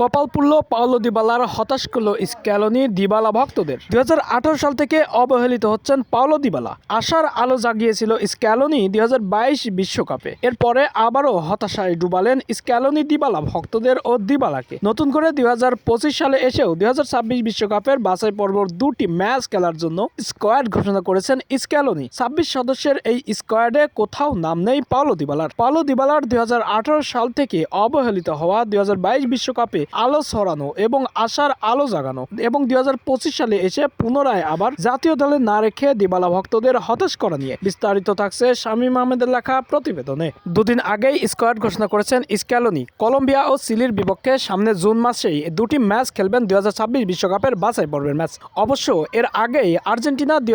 কপাল পুড়ল পাওলো দিবালার হতাশ করল স্ক্যালোনি দিবালা ভক্তদের। দুই হাজার আঠারো সাল থেকে অবহেলিত হচ্ছেন পাওলো দিবালা। আশার আলো জাগিয়েছিল স্ক্যালোনি দুই বিশ্বকাপে। এরপরে আবারও হতাশায় ডুবালেন স্ক্যালোনি দিবালা ভক্তদের ও দিবালাকে। নতুন করে দুই হাজার পঁচিশ সালে এসেও দুই বিশ্বকাপের বাছাই পর্বর দুটি ম্যাচ খেলার জন্য স্কোয়াড ঘোষণা করেছেন স্ক্যালোনি ছাব্বিশ সদস্যের এই স্কোয়াডে কোথাও নাম নেই পাওলো দিবালার। পাওলো দিবালার দুই হাজার আঠারো সাল থেকে অবহেলিত হওয়া দুই বিশ্বকাপে আলো ছড়ানো এবং আশার আলো জাগানো এবং দুই হাজার পঁচিশ সালে এসে পুনরায় আবার জাতীয় দলে না রেখে দিবালা ভক্তদের হতাশ করা নিয়ে বিস্তারিত থাকছে শামীম আহমেদের লেখা প্রতিবেদনে। দুদিন আগেই স্কোয়াড ঘোষণা করেছেন স্ক্যালোনি কলম্বিয়া ও সিলির বিপক্ষে সামনে জুন মাসেই দুটি ম্যাচ খেলবেন দুই বিশ্বকাপের বাছাই পর্বের ম্যাচ। অবশ্য এর আগেই আর্জেন্টিনা দুই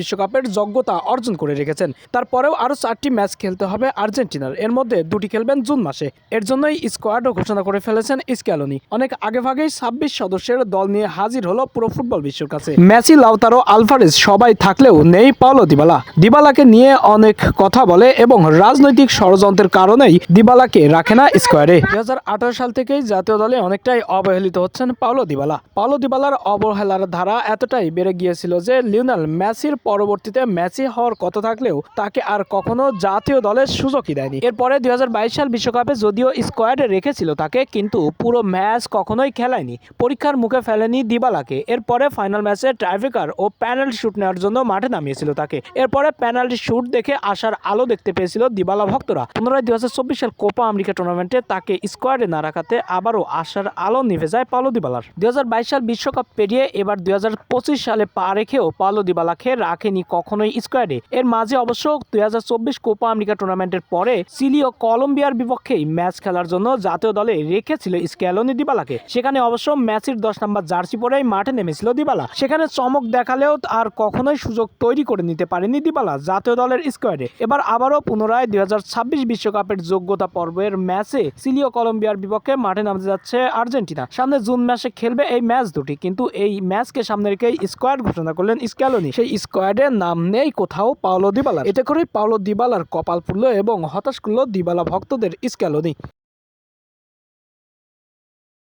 বিশ্বকাপের যোগ্যতা অর্জন করে রেখেছেন। তারপরেও আরও চারটি ম্যাচ খেলতে হবে আর্জেন্টিনার। এর মধ্যে দুটি খেলবেন জুন মাসে। এর জন্যই স্কোয়াডও ঘোষণা করে ফেলেছেন স্ক্যালোনি অনেক আগে আগেভাগেই ছাব্বিশ সদস্যের দল নিয়ে হাজির হলো পুরো ফুটবল বিশ্বের কাছে। মেসি, লাউতারো, আলভারেজ সবাই থাকলেও নেই পাওলো দিবালা। দিবালাকে নিয়ে অনেক কথা বলে এবং রাজনৈতিক ষড়যন্ত্রের কারণেই দিবালাকে রাখে না হাজার আঠারো সাল থেকেই জাতীয় দলে অনেকটাই অবহেলিত হচ্ছেন পাওলো দিবালা। পাওলো দিবালার অবহেলার ধারা এতটাই বেড়ে গিয়েছিল যে লিওনাল মেসির পরবর্তীতে মেসি হওয়ার কথা থাকলেও তাকে আর কখনো জাতীয় দলের সুযোগই দেয়নি। এরপরে দুই হাজার বাইশ সাল বিশ্বকাপে যদিও স্কোয়াডে রেখেছিল তাকে, কিন্তু পুরো ম্যাচ কখনোই খেলায়নি। পরীক্ষার মুখে ফেলেনি দিবালাকে। এরপরে ফাইনাল ম্যাচে ট্রাইফিকার ও প্যানাল্টি শ্যুট নেওয়ার জন্য মাঠে নামিয়েছিল তাকে। এরপরে প্যানাল্টি শ্যুট দেখে আসার আলো দেখতে পেয়েছিল দিবালা ভক্তরা। পুনরায় দুই সাল কোপা আমেরিকা টুর্নামেন্টে তাকে স্কোয়াডে না রাখাতে আবারও আশার আলো নিভে যায় পালো দিবালার। দুই হাজার বাইশ সাল বিশ্বকাপ পেরিয়ে এবার দুই হাজার পঁচিশ সালে পা রেখেও পালো দিবালাকে রাখেনি কখনোই স্কোয়াডে। এর মাঝে অবশ্য দুই হাজার চব্বিশ কোপা আমেরিকা টুর্নামেন্টের পরে চিলি ও কলম্বিয়ার বিপক্ষেই ম্যাচ খেলার জন্য জাতীয় দলে রেখেছিল স্ক্যালোনি দিবালাকে। সেখানে অবশ্য ম্যাচের দশ নম্বর জার্সি পরেই মাঠে নেমেছিল দিবালা। সেখানে চমক দেখালেও আর কখনোই সুযোগ তৈরি করে নিতে পারেনি দিবালা জাতীয় দলের স্কোয়াডে। এবার আবারও পুনরায় দুই বিশ্বকাপের যোগ্যতা পর্বের ম্যাচে চিলি ও কলম্বিয়ার বিপক্ষে মাঠে নামতে যাচ্ছে আর্জেন্টিনা। সামনে জুন মাসে খেলবে এই ম্যাচ দুটি, কিন্তু এই ম্যাচকে সামনে রেখেই স্কোয়াড ঘোষণা করলেন স্ক্যালোনি। সেই স্কোয়াডের নাম নেই কোথাও পাওলো দিবালা এতে করেই পাওলো দিবালার কপাল ফুললো এবং হতাশ করল দিবালা ভক্তদের স্ক্যালোনি।